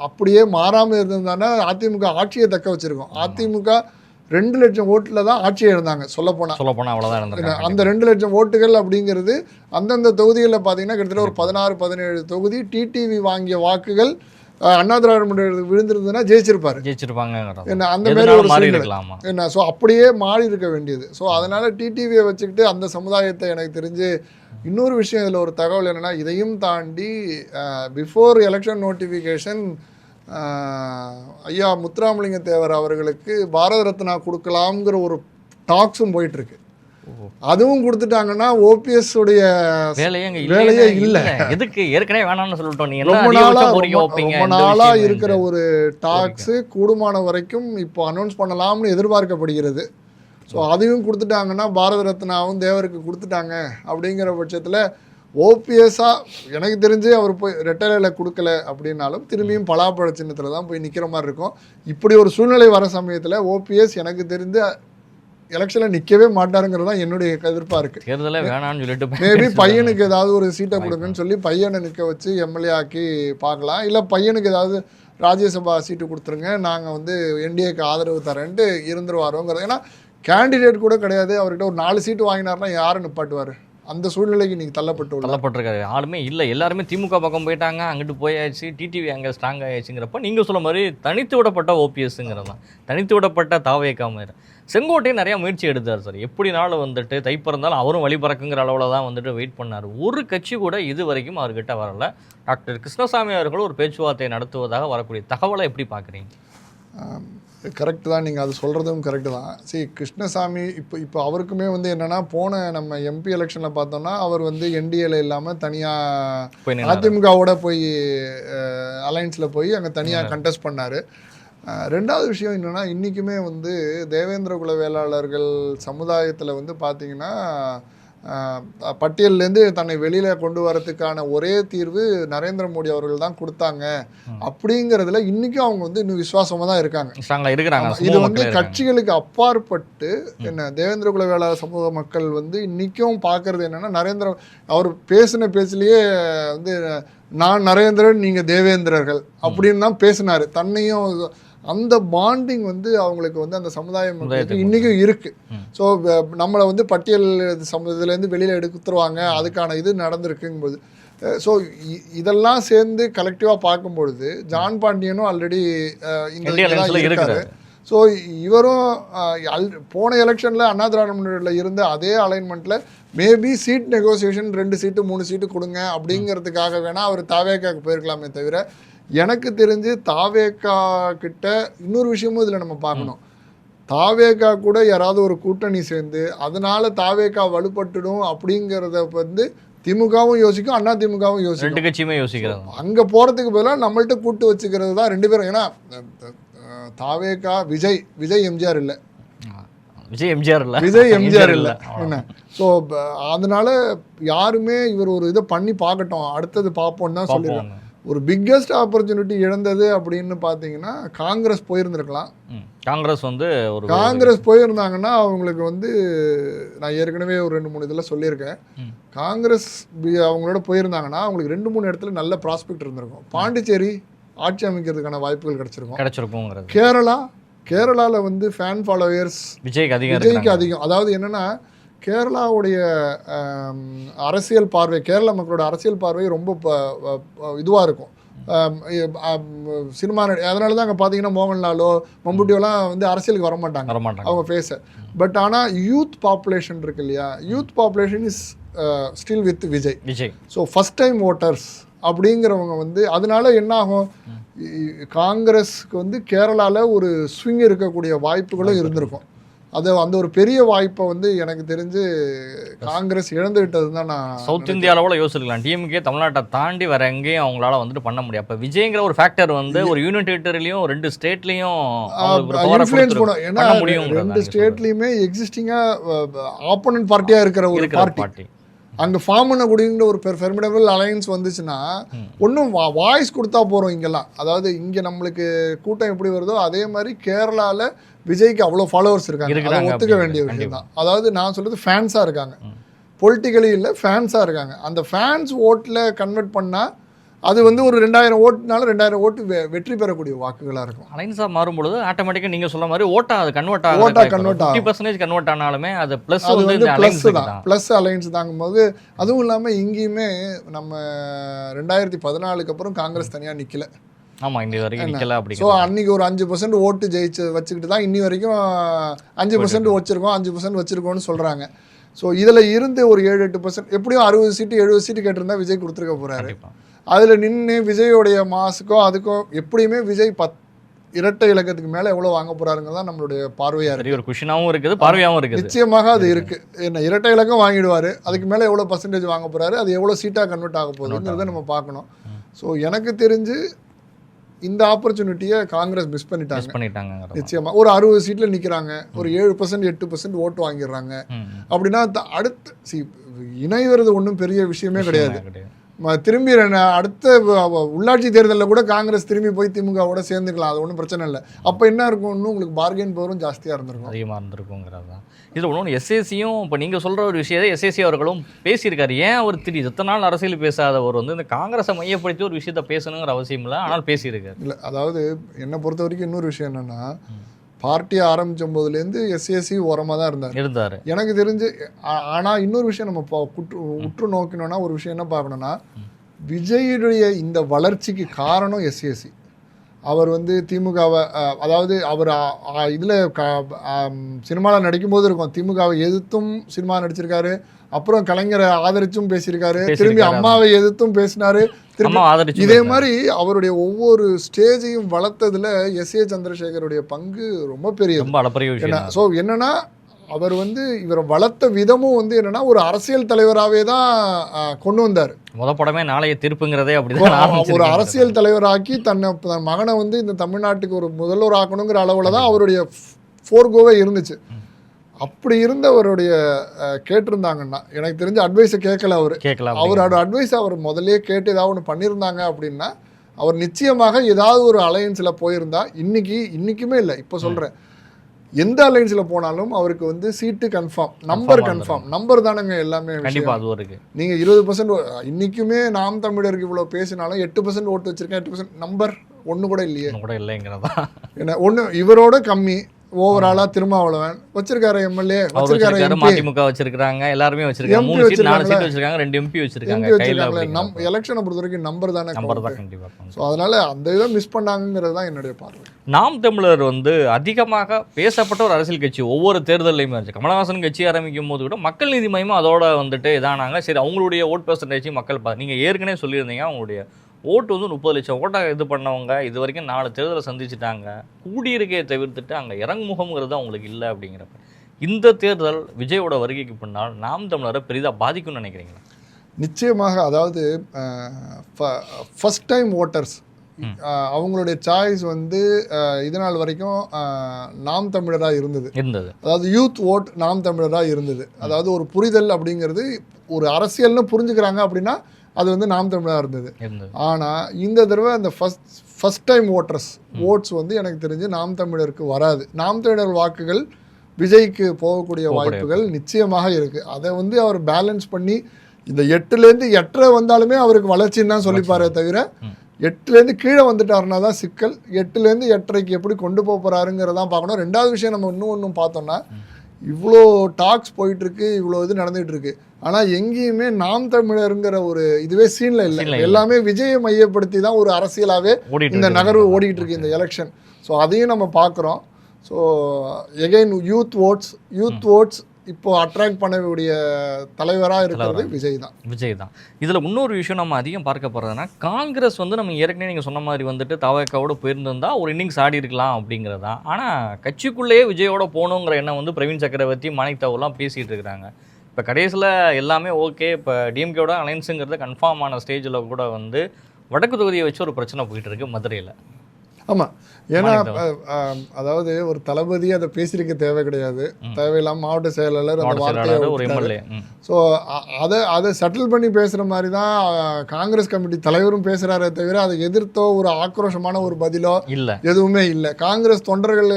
அப்படியே மாறாமல் இருந்திருந்தாங்கன்னா அதிமுக ஆட்சியை தக்க வச்சிருக்கோம். அதிமுக ரெண்டு லட்சம் ஓட்டில் தான் ஆட்சியை இருந்தாங்க சொல்லப்போனால்
சொல்லப் போனா அவ்வளவுதான் இருந்திருக்காங்க.
அந்த ரெண்டு லட்சம் ஓட்டுகள் அப்படிங்கிறது அந்தந்த தொகுதிகளில் பார்த்தீங்கன்னா கிட்டத்தட்ட ஒரு பதினாறு பதினேழு தொகுதி டிடிவி வாங்கிய வாக்குகள் அண்ணா திராவிட முன்னேற்றத்துக்கு விழுந்திருந்ததுன்னா ஜெயிச்சிருப்பாரு.
ஜெயிச்சிருப்பாங்கிறது
என்ன அந்த மாதிரி ஒரு
மாறி
சூழ்நிலை. என்ன ஸோ அப்படியே மாறி இருக்க வேண்டியது. ஸோ அதனால டிடிவியை வச்சுக்கிட்டு அந்த சமுதாயத்தை எனக்கு தெரிஞ்சு இன்னொரு விஷயம் இதில் ஒரு தகவல் என்னன்னா இதையும் தாண்டி பிஃபோர் எலெக்ஷன் நோட்டிஃபிகேஷன் ஐயா முத்துராமலிங்க தேவர் அவர்களுக்கு பாரத ரத்னா கொடுக்கலாம்ங்கிற ஒரு டாக்ஸும் போயிட்டு இருக்கு.
ஓ.
அதுவும் கொடுத்துட்டாங்கன்னா ஓபிஎஸ் உடைய
வேலையே இல்ல. எதுக்கு? ஏற்கனவே வேணாம்னு சொல்லிட்டோம். நீ என்ன
ரொம்ப நாளா ரொம்ப- நாளா இருக்கிற. ஒரு டாக்ஸ் கூடுமான வரைக்கும் இப்போ அனௌன்ஸ் பண்ணலாம்னு எதிர்பார்க்கப்படுகிறது. ஸோ அதையும் கொடுத்துட்டாங்கன்னா பாரத ரத்னாவும் தேவருக்கு கொடுத்துட்டாங்க அப்படிங்கிற பட்சத்தில் ஓபிஎஸ்ஸா எனக்கு தெரிஞ்சு அவர் போய் ரெட்டலையில் கொடுக்கல அப்படின்னாலும் திரும்பியும் பலாப்பழ சின்னத்தில் தான் போய் நிற்கிற மாதிரி இருக்கும். இப்படி ஒரு சூழ்நிலை வர சமயத்தில் ஓபிஎஸ் எனக்கு தெரிந்து எலெக்ஷனில் நிற்கவே மாட்டாருங்கிறது தான் என்னுடைய எதிர்ப்பாக இருக்குது
தேர்தலே வேணாம்னு சொல்லிட்டு
மேபி பையனுக்கு ஏதாவது ஒரு சீட்டை கொடுங்கன்னு சொல்லி பையனை நிற்க வச்சு எம்எல்ஏ ஆக்கி பார்க்கலாம். இல்லை பையனுக்கு ஏதாவது ராஜ்யசபா சீட்டு கொடுத்துருங்க நாங்கள் வந்து என்டிஏக்கு ஆதரவு தரேன்ட்டு இருந்துருவாரோங்கிறது. ஏன்னா கேண்டிடேட் கூட கிடையாது. அவர்கிட்ட ஒரு நாலு சீட்டு வாங்கினார்னா யாரை நிப்பாட்டுவார்? அந்த சூழ்நிலைக்கு நீங்கள் தள்ளப்பட்டு
தள்ளப்பட்டிருக்காரு. ஆளுமே இல்ல. எல்லாருமே திமுக பக்கம் போயிட்டாங்க அங்கிட்டு போயாச்சு டிடிவி அங்க ஸ்ட்ராங் ஆயாச்சுங்கிறப்ப நீங்க சொல்ல மாதிரி தனித்து விடப்பட்ட ஓபிஎஸ்ங்கிறது தான் தனித்து விடப்பட்ட தாவேக்கா மாதிரி செங்கோட்டையும் நிறைய முயற்சி எடுத்தார் சார் எப்படினாலும் வந்துட்டு தை பிறந்தாலும் அவரும் வழி பறக்குங்கிற அளவில் தான் வந்துட்டு வெயிட் பண்ணார். ஒரு கட்சி கூட இது வரைக்கும் அவர்கிட்ட வரல. டாக்டர் கிருஷ்ணசாமி அவர்கள் ஒரு பேச்சுவார்த்தை நடத்துவதாக வரக்கூடிய தகவலை எப்படி பார்க்குறீங்க?
கரெக்ட் தான். நீங்கள் அது சொல்கிறதும் கரெக்டு தான். சரி கிருஷ்ணசாமி இப்போ இப்போ அவருக்குமே வந்து என்னென்னா போன நம்ம எம்பி எலெக்ஷனில் பார்த்தோம்னா அவர் வந்து என்டிஏல இல்லாமல் தனியாக. அதிமுகவோட போய் அலைன்ஸில் போய் அங்கே தனியாக கண்டெஸ்ட் பண்ணார். ரெண்டாவது விஷயம் என்னென்னா இன்றைக்குமே வந்து தேவேந்திர குல வேளாளர்கள் சமுதாயத்தில் வந்து பார்த்தீங்கன்னா பட்டியல்லேருந்து தன்னை வெளியில கொண்டு வரதுக்கான ஒரே தீர்வு நரேந்திர மோடி அவர்கள் தான் கொடுத்தாங்க. அப்படிங்கிறதுல இன்னைக்கும் அவங்க வந்து இன்னும் விசுவாசமா தான் இருக்காங்க.
இருக்கிறாங்க
இது வந்து. கட்சிகளுக்கு அப்பாற்பட்டு என்ன தேவேந்திர குல வேளாளர் சமூக மக்கள் வந்து இன்னைக்கும் பார்க்கறது என்னன்னா நரேந்திர அவர் பேசின பேச்சிலேயே வந்து நான் நரேந்திரன் நீங்க தேவேந்திரர்கள் அப்படின்னு தான் பேசினாரு. தன்னையும் அந்த பாண்டிங் வந்து அவங்களுக்கு வந்து அந்த சமுதாய மக்களுக்கு
சமுதாயத்துக்கு
இன்னைக்கும் இருக்கு.
ம்.
ஸோ நம்மளை வந்து பட்டியல் சமூகத்துலேருந்து வெளியில் எடுத்துருவாங்க அதுக்கான இது நடந்திருக்குங்கும்போது. ஸோ இதெல்லாம் சேர்ந்து கலெக்டிவாக பார்க்கும்பொழுது ஜான் பாண்டியனும் ஆல்ரெடி இந்த இருக்காரு. ஸோ இவரும் அல்- போன எலெக்ஷனில் அண்ணா திராவிட முன்னேற்றத்தில் இருந்த அதே அலைன்மெண்ட்டில் மேபி சீட் நெகோசியேஷன் ரெண்டு சீட்டு மூணு சீட்டு கொடுங்க அப்படிங்கிறதுக்காக வேணால் அவர் தாவேக்காக்கு போயிருக்கலாமே தவிர எனக்கு தெரிஞ்சு தாவேக்கா கிட்ட இன்னொரு விஷயமும் இதில் நம்ம பார்க்கணும். தாவேக்கா கூட யாராவது ஒரு கூட்டணி சேர்ந்து அதனால தாவேக்கா வலுப்பட்டுடும் அப்படிங்கிறத வந்து திமுகவும் யோசிக்கும் அண்ணா திமுகவும் யோசிக்கும்.
ரெண்டு கட்சியுமே யோசிக்கிறது
அங்க போறதுக்கு பதிலாக நம்மள்ட்ட கூட்டு வச்சுக்கிறது தான் ரெண்டு பேரும். ஏன்னா அஹ், அஹ், தாவேகா விஜய் விஜய் எம்ஜிஆர் இல்ல.
விஜய் எம்ஜிஆர் இல்ல.
விஜய் எம்ஜிஆர் இல்ல. என்ன? ஸோ அதனால யாருமே இவர் ஒரு இதை பண்ணி பார்க்கட்டும். அடுத்தது பார்ப்போம்னு தான்
பார்ப்போம்.
ஒரு பிக்கெஸ்ட் ஆப்பர்ச்சுனிட்டி இழந்தது அப்படின்னு பார்த்தீங்கன்னா காங்கிரஸ் போயிருந்திருக்கலாம்.
காங்கிரஸ் வந்து ஒரு
காங்கிரஸ் போயிருந்தாங்கன்னா அவங்களுக்கு வந்து நான் ஏற்கனவே ஒரு ரெண்டு மூணு இதில் சொல்லியிருக்கேன். காங்கிரஸ் அவங்களோட போயிருந்தாங்கன்னா அவங்களுக்கு ரெண்டு மூணு இடத்துல நல்ல ப்ராஸ்பெக்ட் இருந்திருக்கும். பாண்டிச்சேரி ஆட்சி அமைக்கிறதுக்கான வாய்ப்புகள் கிடைச்சிருக்கும்.
கிடைச்சிருக்குங்கிறது
கேரளா கேரளால வந்து ஃபேன் ஃபாலோவர்ஸ்
விஜய்க்கு அதிகம்
விஜய்க்கு. அதிகம். அதாவது என்னன்னா கேரளாவுடைய அரசியல் பார்வை கேரள மக்களோட அரசியல் பார்வை ரொம்ப இதுவாக இருக்கும். சினிமா அதனால தான் அங்கே பார்த்தீங்கன்னா மோகன்லாலோ மம்புட்டியோலாம் வந்து அரசியலுக்கு வர மாட்டாங்க அவங்க ஃபேஸை பட் ஆனால் யூத் பாப்புலேஷன் இருக்கு இல்லையா? Youth population is still with Vijay.
Vijay.
So first time voters அப்படிங்கிறவங்க வந்து அதனால என்ன ஆகும்? காங்கிரஸ்க்கு வந்து கேரளாவில் ஒரு ஸ்விங் இருக்கக்கூடிய வாய்ப்புகளும் இருந்திருக்கும். அது அந்த ஒரு பெரிய வாய்ப்பை வந்து எனக்கு தெரிஞ்சு காங்கிரஸ் இழந்து விட்டது தான் நான்
சவுத் இந்தியா அளவுல யோசிக்கலாம் டிஎம்கே தமிழ்நாட்டை தாண்டி வேற எங்கேயும் அவங்களால வந்துட்டு பண்ண முடியும் அப்ப விஜய்ங்கிற ஒரு ஃபேக்டர் வந்து ஒரு யூனிட் டெரிட்டரிலையும் ரெண்டு ஸ்டேட்லயும்
இன்ஃப்ளூயன்ஸ் பண்ணும் ஏன்னா ரெண்டு ஸ்டேட்லேயுமே எக்ஸிஸ்டிங்காக ஆப்போனன்ட் பார்ட்டியாக இருக்கிற ஒரு பார்ட்டி அங்கே ஃபார்ம் பண்ணக்கூடியன்ற ஒரு ஃபெர்மிடபிள் அலையன்ஸ் வந்துச்சுன்னா. ஒன்றும் வாய்ஸ் கொடுத்தா போகிறோம் இங்கெல்லாம். அதாவது இங்கே நம்மளுக்கு கூட்டம் எப்படி வருதோ அதே மாதிரி கேரளாவில் விஜய்க்கு அவ்வளோ ஃபாலோவர்ஸ் இருக்காங்க. அதை ஒத்துக்க வேண்டிய. விஷயம் தான். அதாவது நான் சொல்றது ஃபேன்ஸாக இருக்காங்க. பொலிட்டிக்கலி இல்லை ஃபேன்ஸாக இருக்காங்க. அந்த ஃபேன்ஸ் ஓட்டில் கன்வெர்ட் பண்ணால் அது வந்து ஒரு ரெண்டாயிரம் ஓட்டுனால ரெண்டாயிரம் ஓட்டு வெற்றி பெறக்கூடிய வாக்குகளாக இருக்கும்.
அலைன்ஸா மாறும்பொழுது ஆட்டோமேட்டிக்கா நீங்க சொல்ல மாதிரி ஓட்டா அது கன்வெர்ட்
ஓட்டா
ஆகும்
convert
ஃபிஃப்டி
ஆகும்.
பர்சன்டேஜ் கன்வெர்ட் ஆனாலுமே அது பிளஸ்
அது
வந்து
ப்ளஸ் தான். ப்ளஸ் அலைன்ஸ் தாங்கும்போது அதுவும் இல்லாமல் இங்கேயுமே நம்ம ரெண்டாயிரத்தி பதினாலுக்கு அப்புறம் காங்கிரஸ் தனியாக நிற்கல
ஆமா இந்த வரைக்கும் நிக்கல
ஸோ
அப்படிங்கிறது
அன்னைக்கு ஒரு அஞ்சு பர்சன்ட் ஓட்டு ஜெயிச்சு வச்சுக்கிட்டு தான் இன்னி வரைக்கும் அஞ்சு பர்சன்ட் வச்சிருக்கோம். அஞ்சு பர்சன்ட் வச்சிருக்கோம்னு சொல்றாங்க. ஸோ இதுல இருந்து ஒரு ஏழு எட்டு பர்சன்ட் எப்படியும் அறுபது சீட்டு எழுபது சீட்டு கேட்டிருந்தா விஜய் கொடுத்துருக்க போறாரு.
கண்டிப்பா.
அதுல நின்று விஜயோடைய மாசுக்கும் அதுக்கும் எப்படியுமே விஜய் பத் இரட்டை இலக்கத்துக்கு மேல எவ்வளவு வாங்க போறாருங்கிறது தான் நம்மளுடைய பார்வையா இருக்கு.
பெரிய ஒரு குஷனாவும் இருக்குது பார்வையாவும் இருக்குது.
நிச்சயமாக அது இருக்கு. என்ன இரட்டை இலக்கம் வாங்கிடுவாரு அதுக்கு மேல எவ்வளவு பர்சன்டேஜ் வாங்க போறாரு அது எவ்வளவு சீட்டா கன்வெர்ட் ஆக போகுதுங்கிறத நம்ம பார்க்கணும். ஸோ எனக்கு தெரிஞ்சு இந்த ஆப்பர்ச்சுனிட்டியை காங்கிரஸ் மிஸ் பண்ணிட்டாங்க.
பண்ணிட்டாங்க
நிச்சயமா. ஒரு அறுபது சீட்ல நிக்கிறாங்க. ஒரு ஏழு பர்சன்ட் எட்டு பர்சன்ட் ஓட்டு வாங்கிடுறாங்க. அப்படின்னா அடுத்து இணைவது ஒன்றும் பெரிய விஷயமே கிடையாது. திரும்பி அடுத்த உள்ளாட்சி தேர்தலில் கூட காங்கிரஸ் திரும்பி போய் திமுகவோட சேர்ந்துக்கலாம். அது ஒன்றும் பிரச்சனை இல்லை. அப்போ என்ன இருக்கும்? இன்னும் உங்களுக்கு பார்கெயின் பவரும் ஜாஸ்தியாக இருந்திருக்கும்.
அதிகமாக இருந்திருக்குங்கிறது தான் இதில் ஒன்று எஸ்ஏசியும் இப்போ நீங்கள் சொல்கிற ஒரு விஷயத்தை எஸ்ஏசி அவர்களும் பேசியிருக்காரு. ஏன் அவர் திடீர் இத்தனை நாள் அரசியல் பேசாதவர் வந்து இந்த காங்கிரஸை மையப்படுத்தி ஒரு விஷயத்த பேசணுங்கிற அவசியம் இல்லை. ஆனால் பேசியிருக்காரு.
இல்லை அதாவது என்னை பொறுத்த வரைக்கும் இன்னொரு விஷயம் என்னன்னா பார்ட்டி ஆரம்பிச்ச போதுலேருந்து எஸ்எஸ்சி ஓரமாக தான் இருந்தார்.
இருந்தார்.
எனக்கு தெரிஞ்சு ஆ- ஆனா இன்னொரு விஷயம் நம்ம குற்று உற்று நோக்கணும்னா ஒரு விஷயம் என்ன பார்க்கணும்னா விஜயுடைய இந்த வளர்ச்சிக்கு காரணம் எஸ்எஸ்சி அவர் வந்து திமுகவை அதாவது அவர் இதுல சினிமாவில் நடிக்கும்போது இருக்கும். திமுகவை எதிர்த்தும் சினிமா நடிச்சிருக்காரு. அப்புறம் கலைஞரை ஆதரிச்சும் பேசியிருக்காரு. திரும்பி அம்மாவை எதிர்த்தும் பேசினாரு. இதே. மாதிரி அவருடைய ஒவ்வொரு ஸ்டேஜையும் வளர்த்ததுல எஸ் ஏ சந்திரசேகருடைய பங்கு ரொம்ப
அளப்பரிய விஷயம்
ஸோ என்னன்னா அவர் வந்து இவரை வளர்த்த விதமும் வந்து என்னன்னா ஒரு அரசியல் தலைவராகவே தான் கொண்டு வந்தார்.
முத படமே நாளைய தீர்ப்புங்கிறதே அப்படிதான்
ஒரு. அரசியல் தலைவராக்கி தன்னை தன் மகனை வந்து இந்த தமிழ்நாட்டுக்கு ஒரு முதல்வர் ஆக்கணுங்கிற அளவில் தான் அவருடைய ஃபோர்கோவே இருந்துச்சு. அப்படி இருந்தவருடைய கேட்டிருந்தாங்கன்னா எனக்கு தெரிஞ்ச அட்வைஸை கேட்கல அவர்.
கேட்கலாம்
அவரோட அட்வைஸ் அவர் முதல்லயே கேட்டு ஏதாவது ஒன்று பண்ணியிருந்தாங்க அப்படின்னா அவர் நிச்சயமாக ஏதாவது ஒரு அலையன்ஸில் போயிருந்தா இன்னைக்கு இன்னைக்குமே இல்லை இப்போ சொல்கிறேன் எந்த அலையன்ஸில் போனாலும் அவருக்கு வந்து seat confirm number confirm number தானங்க எல்லாமே நீங்கள் இருபது பர்சன்ட் இன்றைக்குமே நாம் தமிழருக்கு இவ்வளோ பேசினாலும் எட்டு பர்சன்ட் ஓட்டு வச்சிருக்கேன் எட்டு பர்சன்ட் நம்பர் ஒன்று கூட இல்லையே.
கூட இல்லைங்கிறதா?
என்ன ஒன்று இவரோட கம்மி ஓவராலாக திருமாவளவன் வச்சிருக்காரு எம்எல்ஏ வச்சிருக்காரு
மதிமுக வச்சிருக்காங்க எல்லாருமே வச்சிருக்காங்க மூணு சீட் நாலு. சீட் வச்சிருக்காங்க ரெண்டு எம்பி வச்சிருக்காங்க கையில
நம். எலெக்ஷனை பொறுத்த வரைக்கும் நம்பர் தானே
நம்பர். தான் கண்டிப்பா.
ஸோ அதனால அந்த இதை மிஸ் பண்ணாங்கங்கிறது தான் என்னுடைய பார்வை
நாம் தமிழர் வந்து அதிகமாக பேசப்பட்ட ஒரு அரசியல் கட்சி ஒவ்வொரு தேர்தலையுமே இருந்துச்சு கமலஹாசன் கட்சி ஆரம்பிக்கும் போது கூட மக்கள் நீதி மையம் அதோட வந்துட்டு இதானாங்க சரி அவங்களுடைய ஓட் பெர்சன்டேஜ் மக்கள் நீங்கள் ஏற்கனவே சொல்லியிருந்தீங்க அவங்களுடைய ஓட்டு வந்து முப்பது லட்சம் ஓட்டை இது பண்ணவங்க இது வரைக்கும் நாலு தேர்தலை சந்திச்சுட்டாங்க. கூடியிருக்கையை தவிர்த்துட்டு அங்கே இறங்குமுகம்ங்கிறது அவங்களுக்கு இல்லை அப்படிங்கிறப்ப. இந்த தேர்தல் விஜயோட வருகைக்கு பின்னால் நாம் தமிழரை பெரிதாக பாதிக்கும்னு நினைக்கிறீங்களா?
நிச்சயமாக அதாவது ஃபஸ்ட் டைம் ஓட்டர்ஸ் அவங்களுடைய சாய்ஸ் வந்து இது நாள் வரைக்கும் நாம் தமிழராக இருந்தது.
இருந்தது.
அதாவது யூத் ஓட் நாம் தமிழராக இருந்தது. அதாவது ஒரு புரிதல் அப்படிங்கிறது ஒரு அரசியல்னு புரிஞ்சுக்கிறாங்க அப்படின்னா அது வந்து நாம் தமிழராக இருந்தது. ஆனால் இந்த தடவை அந்த first first time voters votes வந்து எனக்கு தெரிஞ்சு நாம் தமிழருக்கு வராது. நாம் தமிழர் வாக்குகள் விஜய்க்கு போகக்கூடிய வாய்ப்புகள் நிச்சயமாக இருக்கு. அதை வந்து அவர் பேலன்ஸ் பண்ணி இந்த எட்டுலேருந்து எட்டரை வந்தாலுமே அவருக்கு வளர்ச்சின்னு தான் சொல்லிப்பாரே தவிர. எட்டுலேருந்து கீழே வந்துட்டாருன்னா தான் சிக்கல். எட்டுலேருந்து எட்டரைக்கு எப்படி கொண்டு போக போகிறாருங்கிறதான் பார்க்கணும். ரெண்டாவது விஷயம் நம்ம இன்னும் ஒன்றும் பார்த்தோம்னா இவ்வளோ டாக்ஸ் போயிட்டு இருக்கு இவ்வளோ இது நடந்துகிட்டு இருக்கு. ஆனால் எங்கேயுமே நாம் தமிழருங்கிற ஒரு இதுவே சீனில் இல்லை. எல்லாமே விஜயை மையப்படுத்தி தான் ஒரு அரசியலாகவே இந்த. நகர்வு ஓடிட்டு இருக்கு இந்த எலெக்ஷன் ஸோ அதையும் நம்ம பார்க்குறோம். So again youth votes youth votes இப்போ அட்ராக்ட் பண்ணக்கூடிய தலைவராக இருக்கிறது விஜய் தான்.
விஜய் தான். இதில் இன்னொரு விஷயம் நம்ம அதிகம் பார்க்க போகிறதுனா காங்கிரஸ் வந்து நம்ம ஏற்கனவே நீங்கள் சொன்ன மாதிரி வந்துட்டு தவக்காவோட போயிருந்திருந்தா ஒரு இன்னிங்ஸ் ஆடி இருக்கலாம் அப்படிங்கிறது தான் ஆனால் கட்சிக்குள்ளேயே விஜயோட போகணுங்கிற எண்ணம் வந்து பிரவீன் சக்கரவர்த்தி மாணிக் தாவூர்லாம் பேசிகிட்டு இருக்கிறாங்க. இப்போ கடைசியில் எல்லாமே ஓகே இப்போ டிஎம்கேவோட அலைன்ஸுங்கிறது கன்ஃபார்ம் ஆன ஸ்டேஜில் கூட வந்து வடக்கு தொகுதியை வச்சு ஒரு பிரச்சனை போயிட்டு இருக்கு மதுரையில்.
ஆமாம் ஏன்னா அதாவது ஒரு தளபதி அதை பேசியிருக்க தேவை கிடையாது.
ம்.
தேவையில்லாம மாவட்ட செயலாளர் அந்த வார்த்தையை ஸோ அதை அதை செட்டில் பண்ணி பேசுகிற மாதிரி தான் காங்கிரஸ் கமிட்டி தலைவரும் பேசுகிறாரே தவிர அதை எதிர்த்தோ ஒரு ஆக்ரோஷமான ஒரு பதிலோ
இல்லை.
எதுவுமே இல்லை. காங்கிரஸ் தொண்டர்கள்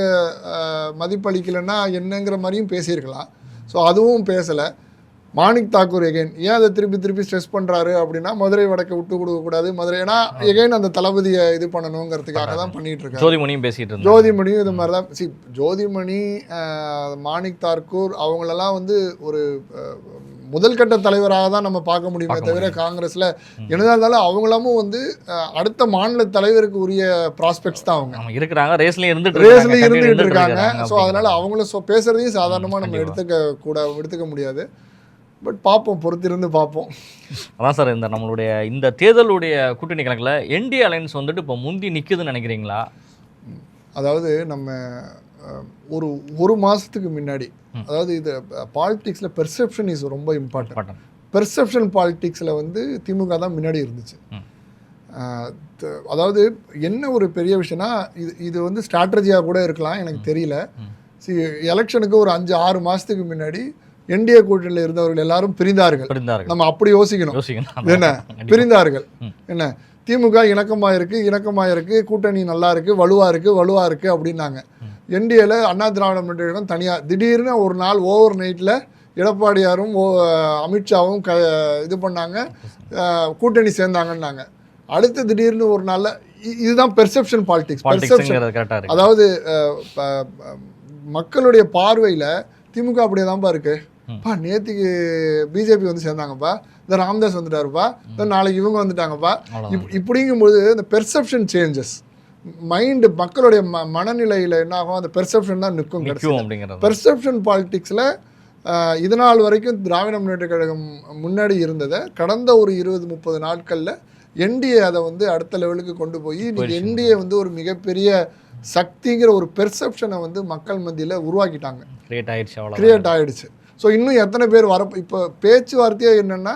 மதிப்பளிக்கலைன்னா என்னங்கிற மாதிரியும் பேசியிருக்கலாம். ஸோ அதுவும் பேசலை. மாணிக் தாக்கூர் எகைன் ஏன் அதை திருப்பி திருப்பி ஸ்ட்ரெஸ் பண்ணுறாரு அப்படின்னா மதுரை வடக்கை விட்டு கொடுக்கக்கூடாது மதுரை ஏன்னா எகைன் அந்த தளபதியை இது பண்ணணுங்கிறதுக்காக தான் பண்ணிட்டு இருக்காரு.
ஜோதிமணியும் இருந்தாங்க.
ஜோதிமணியும் இது மாதிரி தான் சி ஜோதிமணி மாணிக் தாக்கூர் அவங்களெல்லாம் வந்து ஒரு முதல் கட்ட தலைவராக தான் நம்ம பார்க்க முடியுமே தவிர காங்கிரஸில் என்னதான் இருந்தாலும் அவங்களாமும் வந்து அடுத்த மாநில தலைவருக்கு உரிய ப்ராஸ்பெக்ட்ஸ் தான் அவங்க.
இருக்கிறாங்க.
ரேஸ்ல
இருக்காங்க, continue
இருந்துட்டு இருக்காங்க. ஸோ. அதனால அவங்கள சொ பேசுறதையும் சாதாரணமாக நம்ம. எடுத்துக்க கூட எடுத்துக்க முடியாது. பட் பார்ப்போம் பொறுத்திருந்து பார்ப்போம்
அதான் சார் இந்த நம்மளுடைய இந்த தேர்தலுடைய கூட்டணி கணக்குல என்டி அலைன்ஸ் வந்துட்டு இப்போ முந்தி நிக்குதுன்னு நினைக்கிறீங்களா?
அதாவது நம்ம ஒரு ஒரு மாசத்துக்கு முன்னாடி. அதாவது இது பாலிடிக்ஸில் பெர்செப்ஷன் இஸ் ரொம்ப இம்பார்ட்டன்ட் பெர்செப்ஷன் பாலிடிக்ஸில் வந்து திமுக தான் முன்னாடி இருந்துச்சு. அதாவது என்ன ஒரு பெரிய விஷயம்னா இது இது வந்து ஸ்ட்ராட்டஜியாக கூட இருக்கலாம் எனக்கு தெரியல. சி எலெக்ஷனுக்கு ஒரு அஞ்சு ஆறு மாதத்துக்கு முன்னாடி என்டிஏ கூட்டணியில் இருந்தவர்கள் எல்லாரும் பிரிந்தார்கள். நம்ம அப்படி யோசிக்கணும். என்ன. பிரிந்தார்கள். என்ன? திமுக இணக்கமாக இருக்கு இணக்கமாக இருக்கு கூட்டணி நல்லா இருக்கு வலுவா இருக்கு வலுவா இருக்கு அப்படின்னாங்க. என்டிஏல அண்ணா திராவிட முன்னேற்ற கழகம் தனியா திடீர்னு ஒரு நாள் ஓவர் நைட்ல எடப்பாடியாரும் ஓ- அமித்ஷாவும் க இது பண்ணாங்க. கூட்டணி சேர்ந்தாங்கன்னாங்க. அடுத்து திடீர்னு ஒரு நாள்ல இதுதான் பெர்செப்ஷன் பாலிடிக்ஸ் பெர்செப்ஷன் அதாவது மக்களுடைய பார்வையில திமுக அப்படியே தான்ப்பா இருக்கு?
ம்.
பா நேத்திக்கு பிஜேபி வந்து சேர்ந்தாங்கப்பா. இந்த ராமதாஸ் வந்துட்டாருப்பா. இந்த நாளைக்கு இவங்க வந்துட்டாங்கப்பா. இப் இப்படிங்கும்போது இந்த பெர்செப்ஷன் சேஞ்சஸ் மைண்டு மக்களுடைய ம மனநிலையில் என்ன ஆகும் அந்த பெர்செப்ஷன் தான் நிற்கும்
அப்படிங்கிறது.
பெர்செப்ஷன் பாலிடிக்ஸில் இது நாள் வரைக்கும் திராவிட முன்னேற்ற கழகம் முன்னாடி இருந்ததை கடந்த ஒரு இருபது முப்பது நாட்களில் என்டிஏ அதை வந்து அடுத்த லெவலுக்கு கொண்டு போய்
போயிடுச்சு.
என்டிஏ வந்து ஒரு மிகப்பெரிய சக்திங்கிற ஒரு பெர்செப்ஷனை வந்து மக்கள் மத்தியில் உருவாக்கிட்டாங்க.
கிரியேட் ஆயிடுச்சு
கிரியேட் ஆயிடுச்சு. ஸோ இன்னும் எத்தனை பேர் வர இப்போ பேச்சுவார்த்தையே என்னென்னா.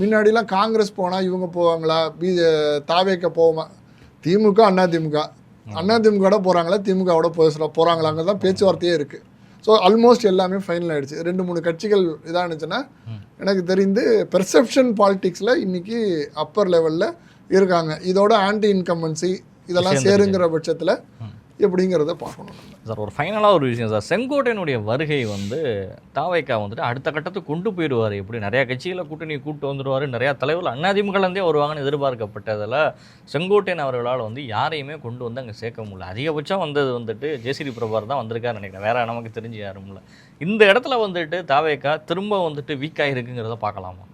முன்னாடிலாம் காங்கிரஸ் போனால் இவங்க போவாங்களா? பி தாவேக்க போவோமா? திமுக அண்ணா திமுக. அண்ணா திமுகவோட போகிறாங்களா திமுகவோட பேசுகிற போகிறாங்களாங்க தான் பேச்சுவார்த்தையே இருக்குது ஸோ ஆல்மோஸ்ட் எல்லாமே ஃபைனல் ஆயிடுச்சு. ரெண்டு மூணு கட்சிகள் இதானுச்சுன்னா எனக்கு தெரிந்து பெர்செப்ஷன் பாலிடிக்ஸில் இன்னைக்கு அப்பர் லெவலில் இருக்காங்க. இதோட ஆன்டி இன்கம்பன்சி இதெல்லாம். சேருங்கிற பட்சத்தில் எப்படிங்கிறத பார்க்கணும்.
சார் ஒரு ஃபைனலாக ஒரு விஷயம் சார். செங்கோட்டையனுடைய வருகை வந்து தாவைக்கா வந்துட்டு அடுத்த கட்டத்துக்கு கொண்டு போயிடுவார். எப்படி? நிறையா கட்சிகளை கூட்டணி கூட்டு வந்துடுவார். நிறையா தலைவர்கள் அதிமுகலேருந்தே வருவாங்கன்னு எதிர்பார்க்கப்பட்டதில் செங்கோட்டையன் அவர்களால் வந்து யாரையுமே கொண்டு வந்து அங்கே சேர்க்க முடியல. அதிகபட்சம் வந்தது வந்துட்டு ஜேசிடி பிரபார் தான் வந்திருக்காருன்னு நினைக்கிறேன். வேற நமக்கு தெரிஞ்சு யாரும் இல்லை. இந்த இடத்துல வந்துட்டு தாவேக்கா திரும்ப வந்துட்டு வீக்காக இருக்குங்கிறத பார்க்கலாமா?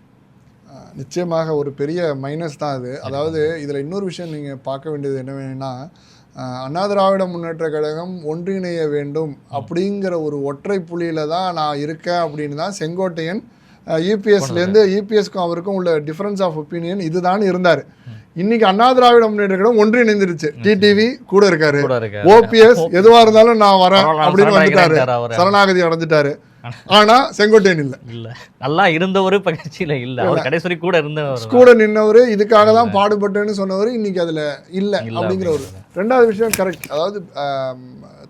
நிச்சயமாக ஒரு பெரிய மைனஸ் தான் அது. அதாவது இதில் இன்னொரு விஷயம் நீங்கள் பார்க்க வேண்டியது என்ன வேணும்னா அஹ் அண்ணா திராவிட முன்னேற்ற கழகம் ஒன்றிணைய வேண்டும் அப்படிங்கிற ஒரு ஒற்றை புள்ளியில தான் நான் இருக்கேன் அப்படின்னு தான் செங்கோட்டையன் இபிஎஸ்லேருந்து இபிஎஸ்க்கும் அவருக்கும் உள்ள டிஃபரன்ஸ் ஆஃப் ஒப்பீனியன் இதுதான் இருந்தார். இன்னைக்கு அண்ணா திராவிட முன்னேற்ற கழகம் ஒன்றிணைந்துருச்சு. டிடிவி கூட இருக்காரு. ஓபிஎஸ் எதுவா இருந்தாலும் நான் வரேன் அப்படின்னு வந்துட்டாரு.
சரணாகதி
அடைஞ்சிட்டாரு. ஆனா செங்கோட்டையன் இல்லை.
இல்ல. நல்லா இருந்தவர் இப்ப கட்சியில இல்ல. அவர் கடைசி கூட இருந்தவர்.
கூட நின்னவர் இதுக்காக தான் பாடுபட்டேன்னு சொன்னவர் இன்னைக்கு அதுல இல்ல அப்படிங்கிற ஒரு ரெண்டாவது விஷயம் கரெக்ட் அதாவது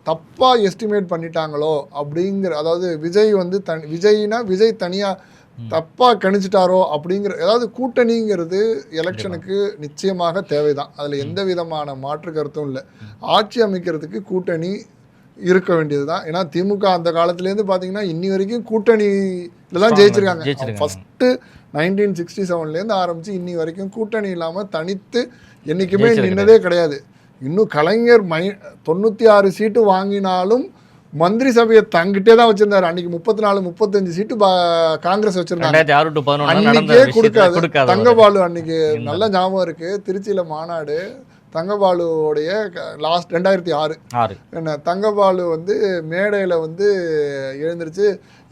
தப்பா எஸ்டிமேட் பண்ணிட்டாங்களோ அப்படிங்கிற அதாவது விஜய் வந்து தனி விஜய்னா விஜய் தனியா தப்பா கணிச்சிட்டாரோ அப்படிங்கிற அதாவது கூட்டணிங்கிறது எலெக்ஷனுக்கு நிச்சயமாக தேவைதான். அதுல எந்த விதமான மாற்று கருத்தும் இல்லை. ஆட்சி அமைக்கிறதுக்கு கூட்டணி இருக்க வேண்டியது தான் ஏன்னா திமுக அந்த காலத்துலேருந்து பார்த்தீங்கன்னா இன்னி வரைக்கும் கூட்டணியில தான் ஜெயிச்சிருக்காங்க. ஃபஸ்ட்டு நைன்டீன் சிக்ஸ்டி செவன்லேருந்து ஆரம்பித்து இன்னி வரைக்கும் கூட்டணி இல்லாமல் தனித்து என்றைக்குமே நின்னதே கிடையாது. இன்னும் கலைஞர் மை தொண்ணூற்றி ஆறு சீட்டு வாங்கினாலும் மந்திரி சபையை தங்கிட்டே தான் வச்சிருந்தாரு. அன்னைக்கு முப்பத்தி நாலு முப்பத்தஞ்சு சீட்டு காங்கிரஸ் வச்சிருந்தாங்க. அன்னைக்கே கொடுக்காது. தங்கபாலு அன்னைக்கு நல்ல ஞாபகம் இருக்கு. திருச்சியில மாநாடு. தங்கபாலுவோடைய லாஸ்ட் ரெண்டாயிரத்தி ஆறு.
ஆறு.
என்ன தங்கபாலு வந்து மேடையில் வந்து எழுந்திருச்சு.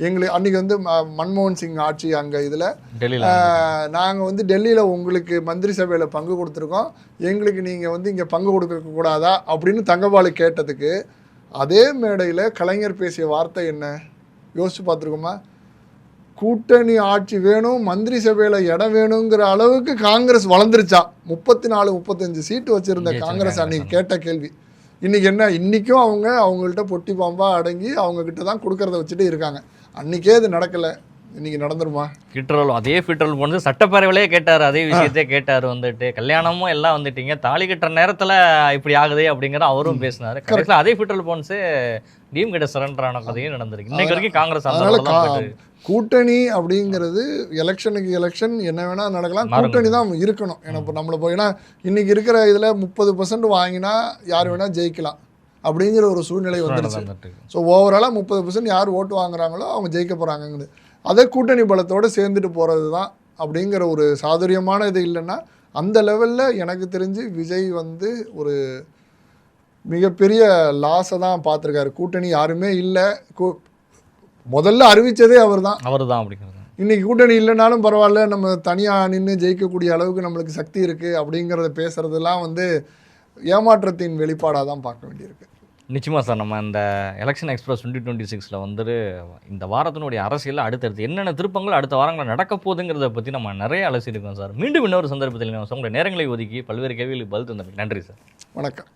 எங்களுக்கு அன்னைக்கு வந்து மன்மோகன் சிங் ஆட்சி அங்கே இதில். நாங்கள் வந்து டெல்லியில் உங்களுக்கு மந்திரி சபையில் பங்கு கொடுத்துருக்கோம். எங்களுக்கு நீங்கள் வந்து இங்கே பங்கு கொடுக்க கூடாதா அப்படின்னு தங்கபாலு கேட்டதுக்கு அதே மேடையில் கலைஞர் பேசிய வார்த்தை என்ன? யோசிச்சு பார்த்துருக்கோமா? கூட்டணி ஆட்சி வேணும் மந்திரி சபையில் இடம் வேணுங்கிற அளவுக்கு காங்கிரஸ் வளர்ந்துருச்சா? முப்பத்தி நாலு முப்பத்தஞ்சு சீட்டு வச்சிருந்த. காங்கிரஸ் அன்னைக்கு கேட்ட கேள்வி. இன்னைக்கு என்ன? இன்னைக்கும் அவங்க அவங்கள்ட்ட பொட்டி பாம்பா அடங்கி அவங்க கிட்ட தான் கொடுக்கறத வச்சுட்டு இருக்காங்க. அன்னைக்கே இது நடக்கல. இன்னைக்கு நடந்துருமா?
ஃபிட்ரோல் அதே ஃபிட்ரோல் வந்து சட்டப்பேரவையிலே கேட்டார் அதே விஷயத்தையே கேட்டார் வந்துட்டு. கல்யாணமும் எல்லாம் வந்துட்டீங்க. தாலி கட்டுற நேரத்துல இப்படி ஆகுதே அப்படிங்கிற அவரும் பேசினாரு. கடைசியில் அதே ஃபிட்ரோல் போன்ஸு டீம் கிட்ட சரண்டர் ஆன கதையும் நடந்திருக்கு. இன்னைக்கு வரைக்கும் காங்கிரஸ்
அதனால கூட்டணி அப்படிங்கிறது எலெக்ஷனுக்கு எலெக்ஷன் என்ன வேணா நடக்கலாம். கூட்டணி தான் இருக்கணும். ஏன்னா இப்போ நம்மளை போய் ஏன்னா இன்னைக்கு இருக்கிற இதுல முப்பது பர்சன்ட் வாங்கினா யார் வேணா ஜெயிக்கலாம். அப்படிங்கிற ஒரு சூழ்நிலை
இருக்கு.
ஸோ ஓவராலாக முப்பது பர்சன்ட் யார் ஓட்டு வாங்குறாங்களோ அவங்க ஜெயிக்க போகிறாங்கங்குது அதே கூட்டணி பலத்தோடு சேர்ந்துட்டு போகிறது தான் அப்படிங்கிற ஒரு சாதுரியமான இது இல்லைன்னா அந்த லெவலில் எனக்கு தெரிஞ்சு விஜய் வந்து ஒரு மிகப்பெரிய லாஸை தான் பார்த்துருக்காரு. கூட்டணி யாருமே இல்லை. முதல்ல அறிவித்ததே அவர் தான்
அவர்தான் அப்படிங்கிறது.
இன்னைக்கு கூட்டணி இல்லைனாலும் பரவாயில்ல நம்ம தனியாக நின்று ஜெயிக்கக்கூடிய அளவுக்கு நம்மளுக்கு சக்தி இருக்குது அப்படிங்கிறத பேசுகிறதெல்லாம் வந்து ஏமாற்றத்தின் வெளிப்பாடாக தான் பார்க்க வேண்டியிருக்கு.
நிச்சயமா சார் நம்ம இந்த எலெக்ஷன் எக்ஸ்பிரஸ் டுவெண்ட்டி டுவெண்ட்டி சிக்ஸில் வந்துட்டு இந்த வாரத்தினுடைய அரசியல் அடுத்தடுத்து என்னென்ன திருப்பங்கள் அடுத்த வாரங்களில் நடக்க போகுதுங்கிறத பற்றி நம்ம நிறைய அலசியிருக்கோம் சார். மீண்டும் இன்னொரு சந்தர்ப்பத்தில் நம்ம உங்களுடைய நேரங்களை ஒதுக்கி பல்வேறு கேள்விகளுக்கு பதில் தந்தமைக்கு நன்றி சார்.
வணக்கம்.